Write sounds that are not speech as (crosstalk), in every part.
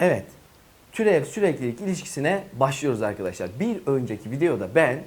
Evet. Türev süreklilik ilişkisine başlıyoruz arkadaşlar. Bir önceki videoda ben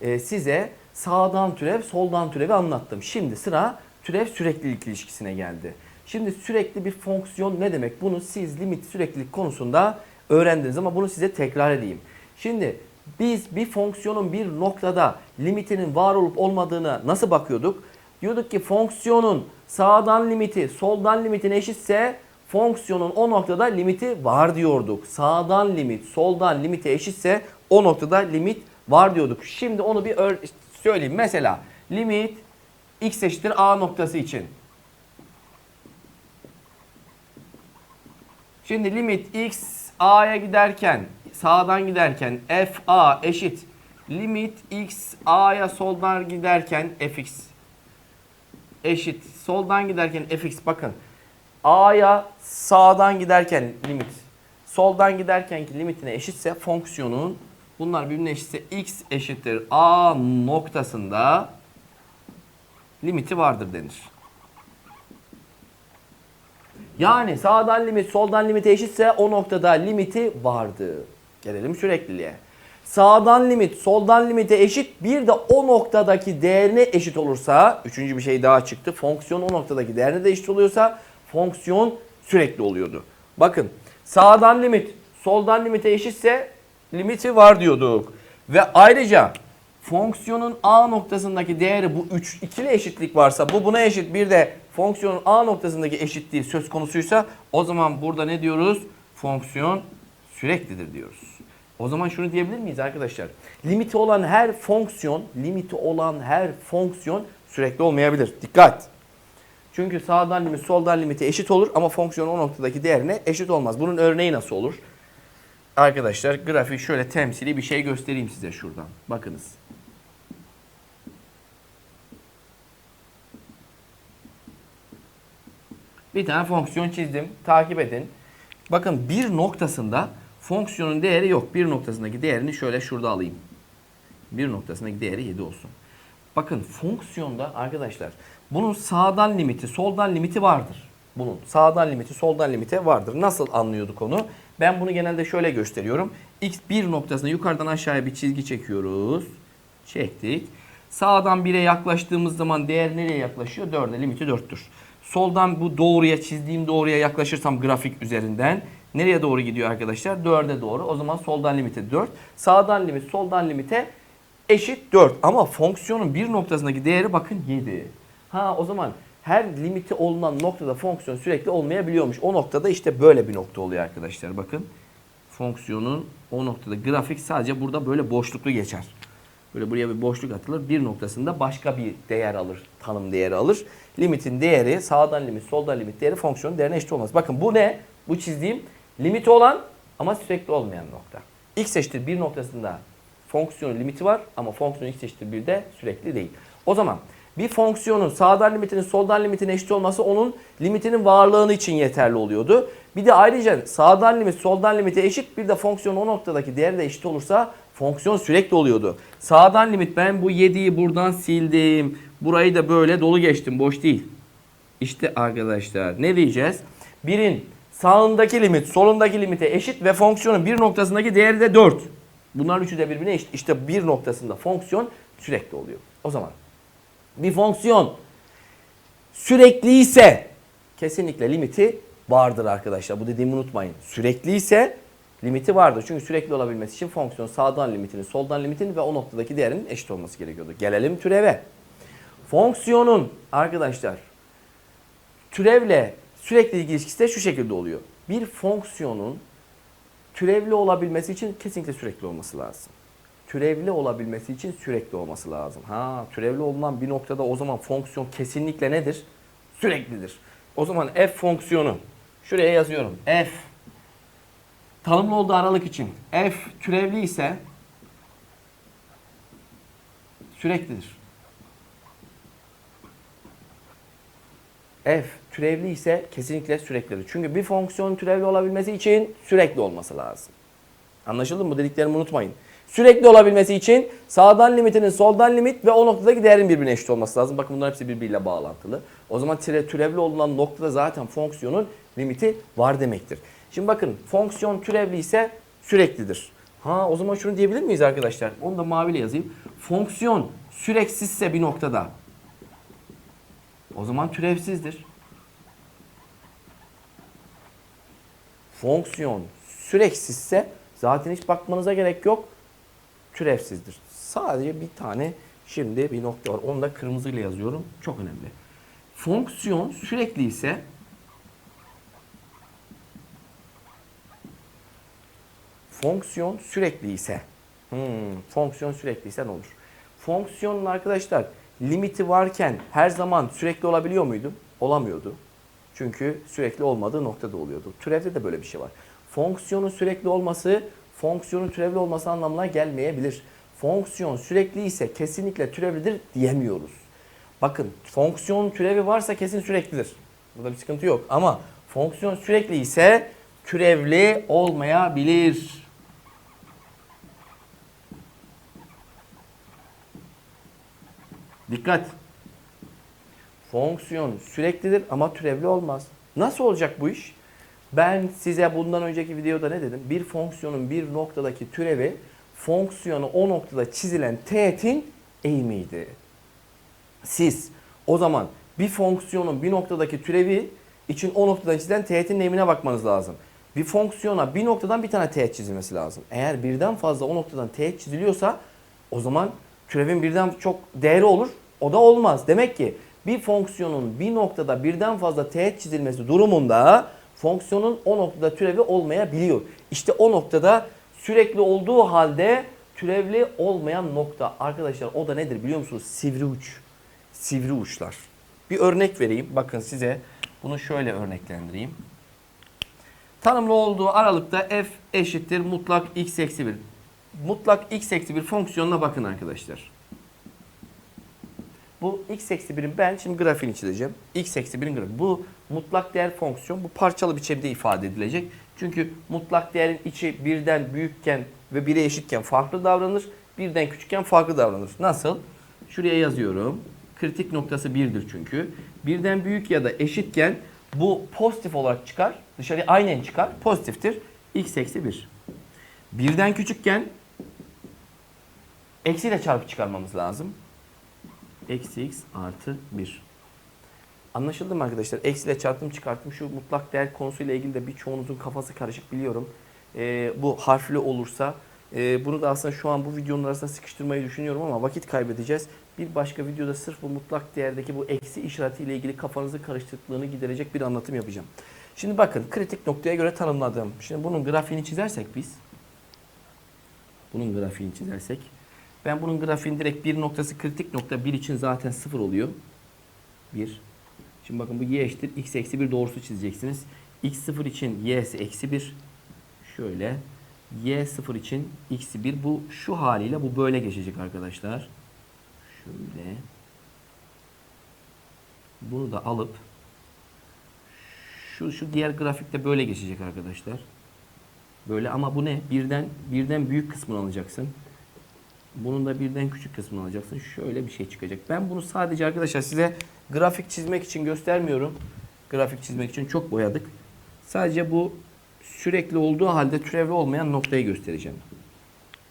e, size sağdan türev, soldan türevi anlattım. Şimdi sıra türev süreklilik ilişkisine geldi. Şimdi sürekli bir fonksiyon ne demek? Bunu siz limit süreklilik konusunda öğrendiniz ama bunu size tekrar edeyim. Şimdi biz bir fonksiyonun bir noktada limitinin var olup olmadığına nasıl bakıyorduk? Diyorduk ki fonksiyonun sağdan limiti soldan limitine eşitse fonksiyonun o noktada limiti var diyorduk. Sağdan limit soldan limite eşitse o noktada limit var diyorduk. Şimdi onu bir söyleyeyim. Mesela limit x eşittir a noktası için. Şimdi limit x a'ya giderken sağdan giderken f a eşit limit x a'ya soldan giderken fx eşit soldan giderken fx bakın a'ya sağdan giderken limit soldan giderkenki limitine eşitse fonksiyonun bunlar birbirine eşitse x eşittir a noktasında limiti vardır denir. Yani sağdan limit soldan limite eşitse o noktada limiti vardı. Gelelim sürekliliğe. Sağdan limit soldan limite eşit bir de o noktadaki değerine eşit olursa üçüncü bir şey daha çıktı. Fonksiyon o noktadaki değerine de eşit oluyorsa fonksiyon sürekli oluyordu. Bakın sağdan limit soldan limite eşitse limiti var diyorduk. Ve ayrıca fonksiyonun a noktasındaki değeri bu 3 ikili eşitlik varsa bu buna eşit bir de fonksiyonun a noktasındaki eşitliği söz konusuysa o zaman burada ne diyoruz? Fonksiyon süreklidir diyoruz. O zaman şunu diyebilir miyiz arkadaşlar? Limiti olan her fonksiyon, limiti olan her fonksiyon sürekli olmayabilir. Dikkat! Çünkü sağdan limit soldan limite eşit olur ama fonksiyon o noktadaki değerine eşit olmaz. Bunun örneği nasıl olur? Arkadaşlar grafik şöyle temsili bir şey göstereyim size şuradan. Bakınız. Bir tane fonksiyon çizdim. Takip edin. Bakın bir noktasında fonksiyonun değeri yok. Bir noktasındaki değerini şöyle şurada alayım. Bir noktasındaki değeri 7 olsun. Bakın fonksiyonda arkadaşlar bunun sağdan limiti, soldan limiti vardır. Bunun sağdan limiti, soldan limite vardır. Nasıl anlıyorduk onu? Ben bunu genelde şöyle gösteriyorum. X bir noktasına yukarıdan aşağıya bir çizgi çekiyoruz. Çektik. Sağdan 1'e yaklaştığımız zaman değer nereye yaklaşıyor? 4'e limiti 4'tür. Soldan bu doğruya çizdiğim doğruya yaklaşırsam grafik üzerinden nereye doğru gidiyor arkadaşlar? 4'e doğru. O zaman soldan limite 4. Sağdan limit soldan limite eşit 4. Ama fonksiyonun bir noktasındaki değeri bakın 7. Ha o zaman her limiti olunan noktada fonksiyon sürekli olmayabiliyormuş. O noktada işte böyle bir nokta oluyor arkadaşlar. Bakın fonksiyonun o noktada grafik sadece burada böyle boşluklu geçer. Böyle buraya bir boşluk atılır. Bir noktasında başka bir değer alır. Tanım değeri alır. Limitin değeri sağdan limit soldan limit değeri fonksiyonun değerine eşit olmaz. Bakın bu ne? Bu çizdiğim limiti olan ama sürekli olmayan nokta. X eşittir bir noktasında fonksiyonun limiti var ama fonksiyon x eşittir bir de sürekli değil. O zaman bir fonksiyonun sağdan limitinin soldan limitine eşit olması onun limitinin varlığını için yeterli oluyordu. Bir de ayrıca sağdan limit soldan limite eşit bir de fonksiyon o noktadaki değeri de eşit olursa fonksiyon sürekli oluyordu. Sağdan limit ben bu 7'yi buradan sildim. Burayı da böyle dolu geçtim boş değil. İşte arkadaşlar ne diyeceğiz? Birin sağındaki limit solundaki limite eşit ve fonksiyonun bir noktasındaki değeri de 4. Bunların üçü de birbirine eşit. İşte bir noktasında fonksiyon sürekli oluyor. O zaman bir fonksiyon sürekli ise kesinlikle limiti vardır arkadaşlar. Bu dediğimi unutmayın. Sürekli ise limiti vardır. Çünkü sürekli olabilmesi için fonksiyon sağdan limitinin, soldan limitinin ve o noktadaki değerinin eşit olması gerekiyordu. Gelelim türeve. Fonksiyonun arkadaşlar türevle sürekli ilişkisi de şu şekilde oluyor. Bir fonksiyonun türevli olabilmesi için kesinlikle sürekli olması lazım. Türevli olabilmesi için sürekli olması lazım. Ha, türevli olunan bir noktada o zaman fonksiyon kesinlikle nedir? Süreklidir. O zaman f fonksiyonu şuraya yazıyorum. f tanımlı olduğu aralık için f türevli ise süreklidir. f türevli ise kesinlikle süreklidir. Çünkü bir fonksiyonun türevli olabilmesi için sürekli olması lazım. Anlaşıldı mı? Bu dediklerimi unutmayın. Sürekli olabilmesi için sağdan limitinin soldan limit ve o noktadaki değerin birbirine eşit olması lazım. Bakın bunların hepsi birbiriyle bağlantılı. O zaman tire, türevli olunan noktada zaten fonksiyonun limiti var demektir. Şimdi bakın fonksiyon türevli ise süreklidir. Ha o zaman şunu diyebilir miyiz arkadaşlar? Onu da maviyle yazayım. Fonksiyon süreksizse bir noktada o zaman türevsizdir. Fonksiyon süreksizse zaten hiç bakmanıza gerek yok. Türevsizdir. Sadece bir tane şimdi bir nokta var. Onu da kırmızıyla yazıyorum. Çok önemli. Fonksiyon sürekli ise fonksiyon sürekli ise hmm, fonksiyon sürekli ise ne olur? Fonksiyonun arkadaşlar limiti varken her zaman sürekli olabiliyor muydu? Olamıyordu. Çünkü sürekli olmadığı noktada oluyordu. Türevde de böyle bir şey var. Fonksiyonun sürekli olması, fonksiyonun türevli olması anlamına gelmeyebilir. Fonksiyon sürekli ise kesinlikle türevlidir diyemiyoruz. Bakın fonksiyon türevi varsa kesin süreklidir. Burada bir sıkıntı yok. Ama fonksiyon sürekli ise türevli olmayabilir. Dikkat. Fonksiyon süreklidir ama türevli olmaz. Nasıl olacak bu iş? Ben size bundan önceki videoda ne dedim? Bir fonksiyonun bir noktadaki türevi fonksiyonu o noktada çizilen teğetin eğimiydi. Siz o zaman bir fonksiyonun bir noktadaki türevi için o noktadan çizilen teğetin eğimine bakmanız lazım. Bir fonksiyona bir noktadan bir tane teğet çizilmesi lazım. Eğer birden fazla o noktadan teğet çiziliyorsa o zaman türevin birden çok değeri olur. O da olmaz. Demek ki bir fonksiyonun bir noktada birden fazla teğet çizilmesi durumunda fonksiyonun o noktada türevi olmayabiliyor. İşte o noktada sürekli olduğu halde türevli olmayan nokta. Arkadaşlar o da nedir biliyor musunuz? Sivri uç. Sivri uçlar. Bir örnek vereyim. Bakın size bunu şöyle örneklendireyim. Tanımlı olduğu aralıkta f eşittir mutlak x eksi 1. Mutlak x eksi 1 fonksiyonuna bakın arkadaşlar. Bu x eksi 1'in ben şimdi grafiğini çizeceğim. x eksi 1'in grafiği. Bu mutlak değer fonksiyon bu parçalı biçimde ifade edilecek. Çünkü mutlak değerin içi birden büyükken ve 1'e eşitken farklı davranır. Birden küçükken farklı davranır. Nasıl? Şuraya yazıyorum. Kritik noktası 1'dir çünkü. Birden büyük ya da eşitken bu pozitif olarak çıkar. Dışarıya aynen çıkar. Pozitiftir. x eksi 1. Birden küçükken eksiyle çarpı çıkarmamız lazım. Eksi x artı 1. Anlaşıldı mı arkadaşlar? Eksiyle çarptım çıkarttım. Şu mutlak değer konusuyla ilgili de birçoğunuzun kafası karışık biliyorum. Ee, bu harfli olursa e, bunu da aslında şu an bu videonun arasında sıkıştırmayı düşünüyorum ama vakit kaybedeceğiz. Bir başka videoda sırf bu mutlak değerdeki bu eksi işaretiyle ilgili kafanızı karıştırdığını giderecek bir anlatım yapacağım. Şimdi bakın kritik noktaya göre tanımladım. Şimdi bunun grafiğini çizersek biz bunun grafiğini çizersek ben bunun grafiğini direkt bir noktası kritik nokta 1 için zaten 0 oluyor. 1. Şimdi bakın bu y eşittir x eksi 1 doğrusu çizeceksiniz. x 0 için y'si eksi 1. Şöyle. y 0 için x'i 1. Bu şu haliyle bu böyle geçecek arkadaşlar. Şöyle. Bunu da alıp şu şu diğer grafikte böyle geçecek arkadaşlar. Böyle ama bu ne? Birden birden büyük kısmını alacaksın. Bunun da birden küçük kısmını alacaksın. Şöyle bir şey çıkacak. Ben bunu sadece arkadaşlar size grafik çizmek için göstermiyorum. Grafik çizmek için çok boyadık. Sadece bu sürekli olduğu halde türevli olmayan noktayı göstereceğim.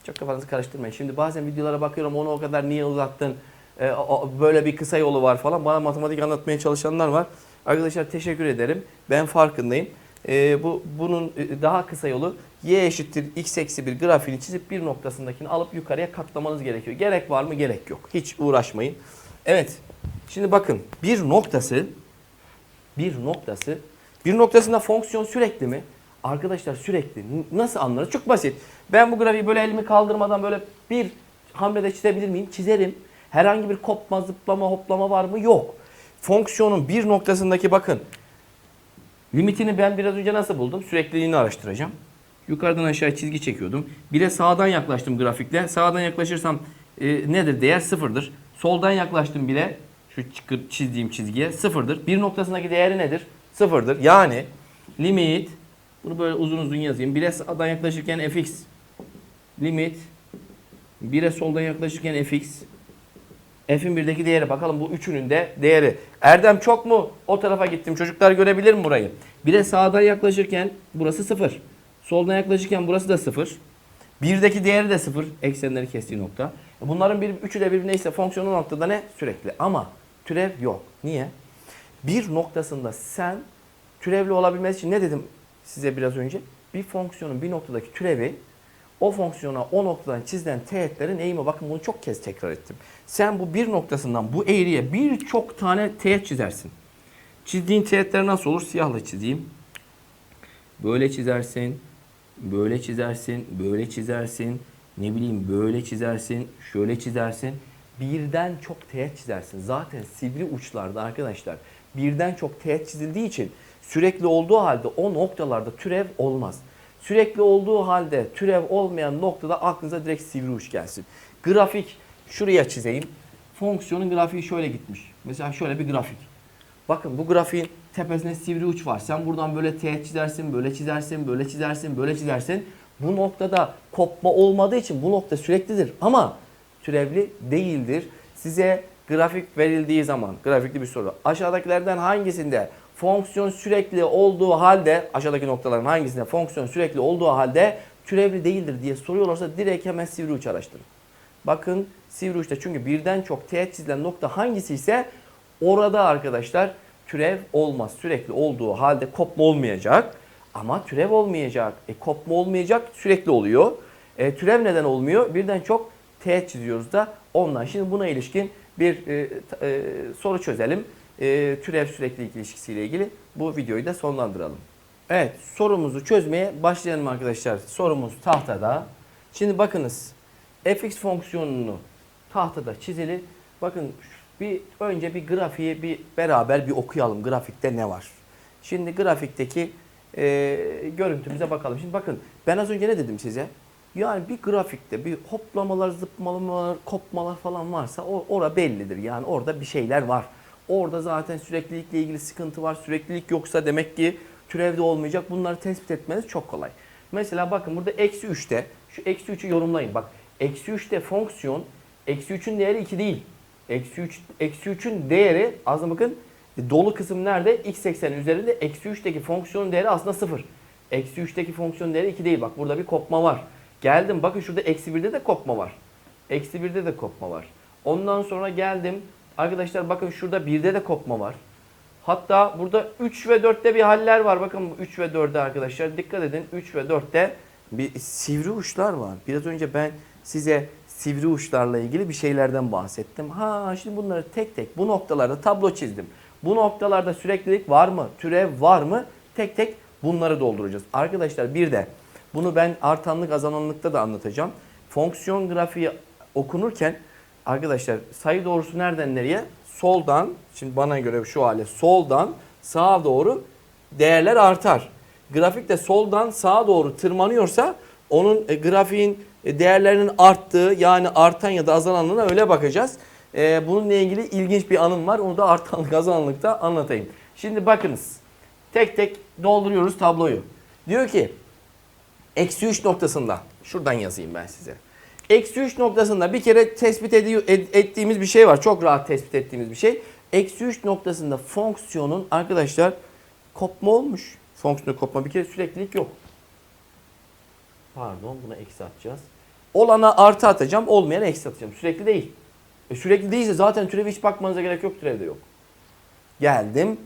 Çok kafanızı karıştırmayın. Şimdi bazen videolara bakıyorum onu o kadar niye uzattın? Ee, böyle bir kısa yolu var falan. Bana matematik anlatmaya çalışanlar var. Arkadaşlar teşekkür ederim. Ben farkındayım. Ee, bu bunun e, daha kısa yolu y eşittir x eksi 1 grafiğini çizip bir noktasındakini alıp yukarıya katlamanız gerekiyor. Gerek var mı? Gerek yok. Hiç uğraşmayın. Evet. Şimdi bakın bir noktası bir noktası bir noktasında fonksiyon sürekli mi? Arkadaşlar sürekli. Nasıl anlarız? Çok basit. Ben bu grafiği böyle elimi kaldırmadan böyle bir hamlede çizebilir miyim? Çizerim. Herhangi bir kopma, zıplama, hoplama var mı? Yok. Fonksiyonun bir noktasındaki bakın Limitini ben biraz önce nasıl buldum? Sürekliliğini araştıracağım. Yukarıdan aşağı çizgi çekiyordum. Bir de sağdan yaklaştım grafikle. Sağdan yaklaşırsam e, nedir? Değer sıfırdır. Soldan yaklaştım bile şu çizdiğim çizgiye sıfırdır. Bir noktasındaki değeri nedir? Sıfırdır. Yani limit bunu böyle uzun uzun yazayım. Bir de sağdan yaklaşırken fx limit 1'e soldan yaklaşırken fx. F'in birdeki değeri bakalım bu üçünün de değeri. Erdem çok mu? O tarafa gittim. Çocuklar görebilir mi burayı? 1'e sağdan yaklaşırken burası 0. Soldan yaklaşırken burası da 0. Birdeki değeri de 0. Eksenleri kestiği nokta. Bunların bir, üçü de birbirine ise fonksiyonu noktada ne? Sürekli. Ama türev yok. Niye? Bir noktasında sen türevli olabilmesi için ne dedim size biraz önce? Bir fonksiyonun bir noktadaki türevi o fonksiyona o noktadan çizilen teğetlerin eğimi. Bakın bunu çok kez tekrar ettim. Sen bu bir noktasından bu eğriye birçok tane teğet çizersin. Çizdiğin teğetler nasıl olur? Siyahla çizeyim. Böyle çizersin. Böyle çizersin. Böyle çizersin. Ne bileyim böyle çizersin. Şöyle çizersin. Birden çok teğet çizersin. Zaten sivri uçlarda arkadaşlar birden çok teğet çizildiği için sürekli olduğu halde o noktalarda türev olmaz. Sürekli olduğu halde türev olmayan noktada aklınıza direkt sivri uç gelsin. Grafik şuraya çizeyim. Fonksiyonun grafiği şöyle gitmiş. Mesela şöyle bir grafik. Bakın bu grafiğin tepesinde sivri uç var. Sen buradan böyle teğet çizersin, böyle çizersin, böyle çizersin, böyle çizersin. Bu noktada kopma olmadığı için bu nokta süreklidir. Ama türevli değildir. Size grafik verildiği zaman, grafikli bir soru. Aşağıdakilerden hangisinde fonksiyon sürekli olduğu halde, aşağıdaki noktaların hangisinde fonksiyon sürekli olduğu halde türevli değildir diye soruyorlarsa direkt hemen sivri uç araştırın. Bakın sivri uçta çünkü birden çok teğet çizilen nokta hangisi ise orada arkadaşlar türev olmaz. Sürekli olduğu halde kopma olmayacak. Ama türev olmayacak. E, kopma olmayacak sürekli oluyor. E, türev neden olmuyor? Birden çok teğet çiziyoruz da ondan. Şimdi buna ilişkin bir e, e, soru çözelim. E, türev süreklilik ilişkisiyle ilgili bu videoyu da sonlandıralım. Evet sorumuzu çözmeye başlayalım arkadaşlar. Sorumuz tahtada. Şimdi bakınız fx fonksiyonunu tahtada çizili. Bakın bir önce bir grafiği bir beraber bir okuyalım. Grafikte ne var? Şimdi grafikteki e, görüntümüze bakalım. Şimdi bakın ben az önce ne dedim size? Yani bir grafikte bir hoplamalar, zıplamalar, kopmalar falan varsa o ora bellidir. Yani orada bir şeyler var. Orada zaten süreklilikle ilgili sıkıntı var. Süreklilik yoksa demek ki türevde olmayacak. Bunları tespit etmeniz çok kolay. Mesela bakın burada eksi 3'te şu eksi 3'ü yorumlayın. Bak eksi 3'te fonksiyon eksi 3'ün değeri 2 değil. Eksi 3, eksi 3'ün değeri aslında bakın dolu kısım nerede? X ekseni üzerinde eksi 3'teki fonksiyonun değeri aslında 0. Eksi 3'teki fonksiyon değeri 2 değil. Bak burada bir kopma var. Geldim bakın şurada eksi 1'de de kopma var. Eksi 1'de de kopma var. Ondan sonra geldim. Arkadaşlar bakın şurada 1'de de kopma var. Hatta burada 3 ve 4'te bir haller var. Bakın bu 3 ve 4'te arkadaşlar dikkat edin. 3 ve 4'te bir sivri uçlar var. Biraz önce ben size sivri uçlarla ilgili bir şeylerden bahsettim. Ha şimdi bunları tek tek bu noktalarda tablo çizdim. Bu noktalarda süreklilik var mı? Türev var mı? Tek tek bunları dolduracağız. Arkadaşlar bir de bunu ben artanlık azananlıkta da anlatacağım. Fonksiyon grafiği okunurken arkadaşlar sayı doğrusu nereden nereye? Soldan, şimdi bana göre şu hale soldan sağa doğru değerler artar. Grafik de soldan sağa doğru tırmanıyorsa onun e, grafiğin e, değerlerinin arttığı yani artan ya da azalanlığına öyle bakacağız. E, bununla ilgili ilginç bir anım var. Onu da artanlık (laughs) azanlıkta anlatayım. Şimdi bakınız. Tek tek dolduruyoruz tabloyu. Diyor ki Eksi 3 noktasında. Şuradan yazayım ben size. Eksi 3 noktasında bir kere tespit ettiğimiz bir şey var. Çok rahat tespit ettiğimiz bir şey. Eksi 3 noktasında fonksiyonun arkadaşlar kopma olmuş. Fonksiyonu kopma bir kere süreklilik yok. Pardon buna eksi atacağız. Olana artı atacağım, olmayana eksi atacağım. Sürekli değil. E sürekli değilse zaten türeve hiç bakmanıza gerek yok, türevde yok. Geldim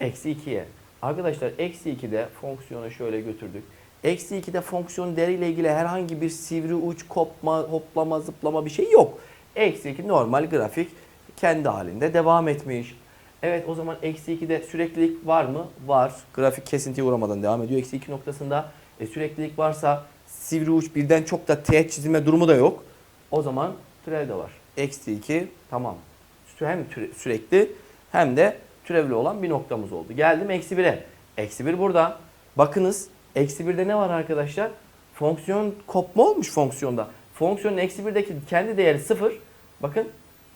eksi 2'ye. Arkadaşlar eksi 2'de fonksiyonu şöyle götürdük. Eksi 2'de fonksiyon değeriyle ilgili herhangi bir sivri uç, kopma, hoplama, zıplama bir şey yok. Eksi 2 normal grafik kendi halinde devam etmiş. Evet o zaman eksi 2'de süreklilik var mı? Var. Grafik kesintiye uğramadan devam ediyor. Eksi 2 noktasında e, süreklilik varsa sivri uç birden çok da teğet çizilme durumu da yok. O zaman türev de var. Eksi 2 tamam. Hem türe- sürekli hem de türevli olan bir noktamız oldu. Geldim eksi 1'e. Eksi 1 burada. Bakınız eksi 1'de ne var arkadaşlar? Fonksiyon kopma olmuş fonksiyonda. Fonksiyonun eksi 1'deki kendi değeri 0. Bakın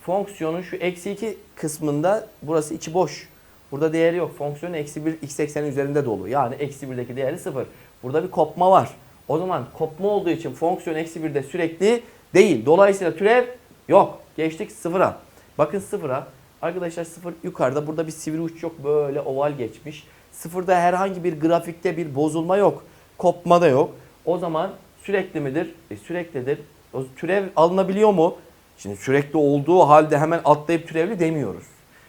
fonksiyonun şu eksi 2 kısmında burası içi boş. Burada değeri yok. Fonksiyonun eksi 1 x eksenin üzerinde dolu. Yani eksi 1'deki değeri 0. Burada bir kopma var. O zaman kopma olduğu için fonksiyon eksi 1'de sürekli Değil. Dolayısıyla türev yok. Geçtik sıfıra. Bakın sıfıra. Arkadaşlar sıfır yukarıda burada bir sivri uç yok. Böyle oval geçmiş. Sıfırda herhangi bir grafikte bir bozulma yok. Kopma da yok. O zaman sürekli midir? E, süreklidir. O türev alınabiliyor mu? Şimdi sürekli olduğu halde hemen atlayıp türevli demiyoruz.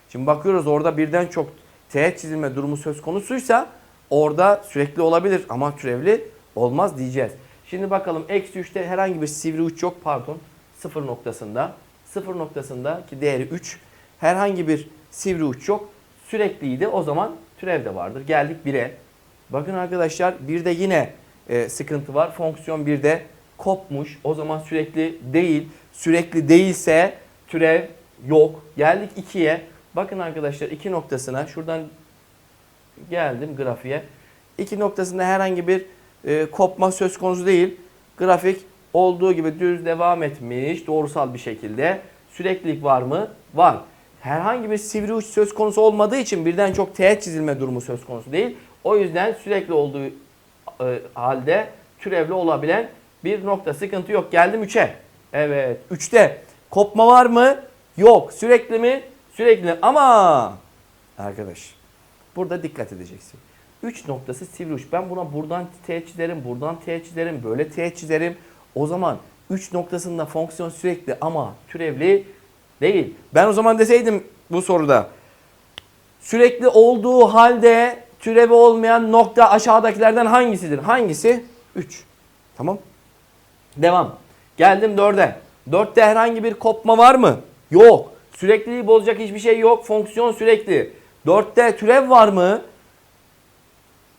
Şimdi bakıyoruz orada birden çok teğet çizilme durumu söz konusuysa orada sürekli olabilir ama türevli olmaz diyeceğiz. Şimdi bakalım eksi 3'te herhangi bir sivri uç yok pardon sıfır noktasında. Sıfır noktasındaki değeri 3. Herhangi bir sivri uç yok. Sürekliydi o zaman türev de vardır. Geldik 1'e. Bakın arkadaşlar bir de yine e, sıkıntı var. Fonksiyon bir de kopmuş. O zaman sürekli değil. Sürekli değilse türev yok. Geldik 2'ye. Bakın arkadaşlar 2 noktasına şuradan geldim grafiğe. 2 noktasında herhangi bir e, kopma söz konusu değil. Grafik olduğu gibi düz devam etmiş doğrusal bir şekilde. Süreklilik var mı? Var. Herhangi bir sivri uç söz konusu olmadığı için birden çok teğet çizilme durumu söz konusu değil. O yüzden sürekli olduğu e, halde türevli olabilen bir nokta sıkıntı yok. Geldim 3'e. Evet 3'te kopma var mı? Yok. Sürekli mi? Sürekli ama arkadaş burada dikkat edeceksin. 3 noktası sivri uç. Ben buna buradan teğet çizerim, buradan teğet çizerim, böyle teğet çizerim. O zaman 3 noktasında fonksiyon sürekli ama türevli değil. Ben o zaman deseydim bu soruda sürekli olduğu halde türevi olmayan nokta aşağıdakilerden hangisidir? Hangisi? 3. Tamam. Devam. Geldim 4'e. 4'te herhangi bir kopma var mı? Yok. Sürekliliği bozacak hiçbir şey yok. Fonksiyon sürekli. 4'te türev var mı?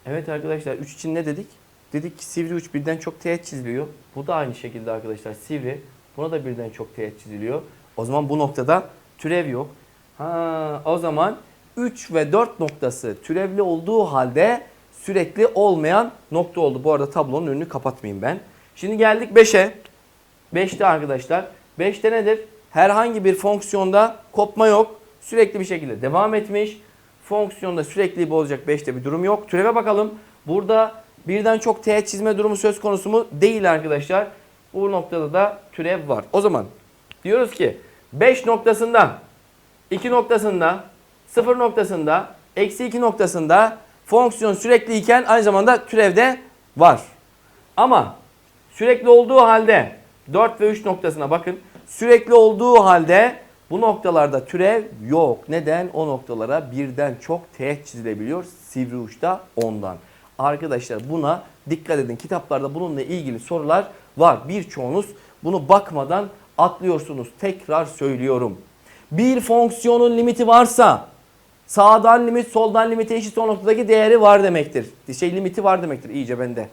Evet arkadaşlar 3 için ne dedik? Dedik ki sivri uç birden çok teğet çiziliyor. Bu da aynı şekilde arkadaşlar sivri. Buna da birden çok teğet çiziliyor. O zaman bu noktada türev yok. Ha, o zaman 3 ve 4 noktası türevli olduğu halde sürekli olmayan nokta oldu. Bu arada tablonun önünü kapatmayayım ben. Şimdi geldik 5'e. 5'te arkadaşlar. 5'te nedir? Herhangi bir fonksiyonda kopma yok. Sürekli bir şekilde devam etmiş. Fonksiyonda sürekli bozacak 5'te bir durum yok. Türeve bakalım. Burada birden çok teğet çizme durumu söz konusu mu? Değil arkadaşlar. Bu noktada da türev var. O zaman diyoruz ki 5 noktasında, 2 noktasında, 0 noktasında, eksi 2 noktasında fonksiyon sürekliyken aynı zamanda türevde var. Ama sürekli olduğu halde 4 ve 3 noktasına bakın. Sürekli olduğu halde bu noktalarda türev yok. Neden? O noktalara birden çok teğet çizilebiliyor. Sivri uçta ondan. Arkadaşlar buna dikkat edin. Kitaplarda bununla ilgili sorular var. Birçoğunuz bunu bakmadan atlıyorsunuz. Tekrar söylüyorum. Bir fonksiyonun limiti varsa sağdan limit soldan limite eşit o noktadaki değeri var demektir. Şey limiti var demektir. İyice ben de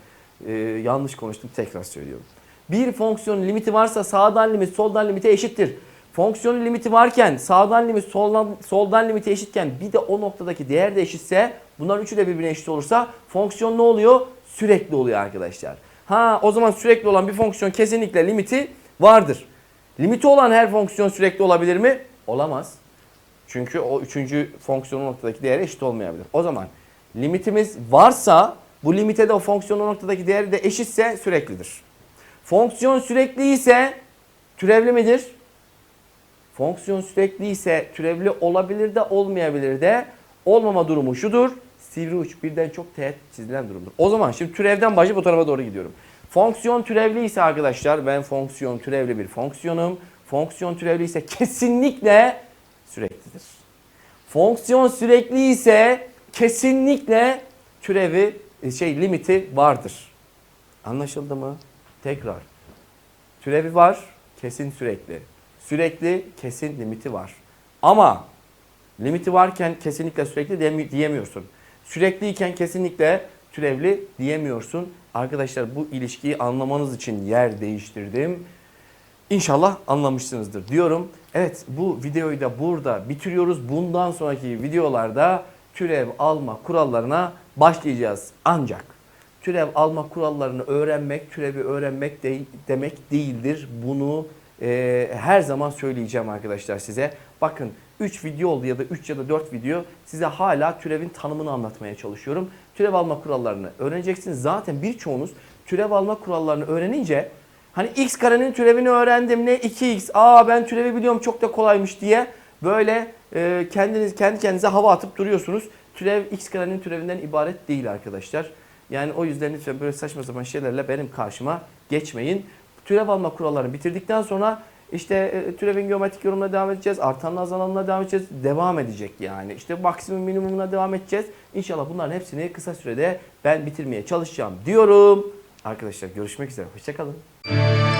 e, yanlış konuştum tekrar söylüyorum. Bir fonksiyonun limiti varsa sağdan limit soldan limite eşittir. Fonksiyonun limiti varken sağdan limit soldan, soldan limite eşitken bir de o noktadaki değer de eşitse bunların üçü de birbirine eşit olursa fonksiyon ne oluyor? Sürekli oluyor arkadaşlar. Ha o zaman sürekli olan bir fonksiyon kesinlikle limiti vardır. Limiti olan her fonksiyon sürekli olabilir mi? Olamaz. Çünkü o üçüncü fonksiyonun noktadaki değeri eşit olmayabilir. O zaman limitimiz varsa bu limite de o fonksiyonun noktadaki değeri de eşitse süreklidir. Fonksiyon sürekli ise türevli midir? Fonksiyon sürekli ise türevli olabilir de olmayabilir de olmama durumu şudur. Sivri uç birden çok teğet çizilen durumdur. O zaman şimdi türevden başlayıp o tarafa doğru gidiyorum. Fonksiyon türevli ise arkadaşlar ben fonksiyon türevli bir fonksiyonum. Fonksiyon türevli ise kesinlikle süreklidir. Fonksiyon sürekli ise kesinlikle türevi şey limiti vardır. Anlaşıldı mı? Tekrar. Türevi var, kesin sürekli. Sürekli kesin limiti var. Ama limiti varken kesinlikle sürekli diyemiyorsun. Sürekliyken kesinlikle türevli diyemiyorsun. Arkadaşlar bu ilişkiyi anlamanız için yer değiştirdim. İnşallah anlamışsınızdır diyorum. Evet bu videoyu da burada bitiriyoruz. Bundan sonraki videolarda türev alma kurallarına başlayacağız. Ancak türev alma kurallarını öğrenmek, türevi öğrenmek de, demek değildir. Bunu e, her zaman söyleyeceğim arkadaşlar size. Bakın 3 video oldu ya da 3 ya da 4 video size hala türevin tanımını anlatmaya çalışıyorum. Türev alma kurallarını öğreneceksiniz. Zaten birçoğunuz türev alma kurallarını öğrenince Hani x karenin türevini öğrendim ne 2x. Aa ben türevi biliyorum çok da kolaymış diye böyle e, kendiniz kendi kendinize hava atıp duruyorsunuz. Türev x karenin türevinden ibaret değil arkadaşlar. Yani o yüzden lütfen böyle saçma sapan şeylerle benim karşıma geçmeyin. Türev alma kurallarını bitirdikten sonra işte e, türevin geometrik yorumuna devam edeceğiz. Artanla azalanına devam edeceğiz. Devam edecek yani. İşte maksimum minimumuna devam edeceğiz. İnşallah bunların hepsini kısa sürede ben bitirmeye çalışacağım diyorum. Arkadaşlar görüşmek üzere. Hoşçakalın.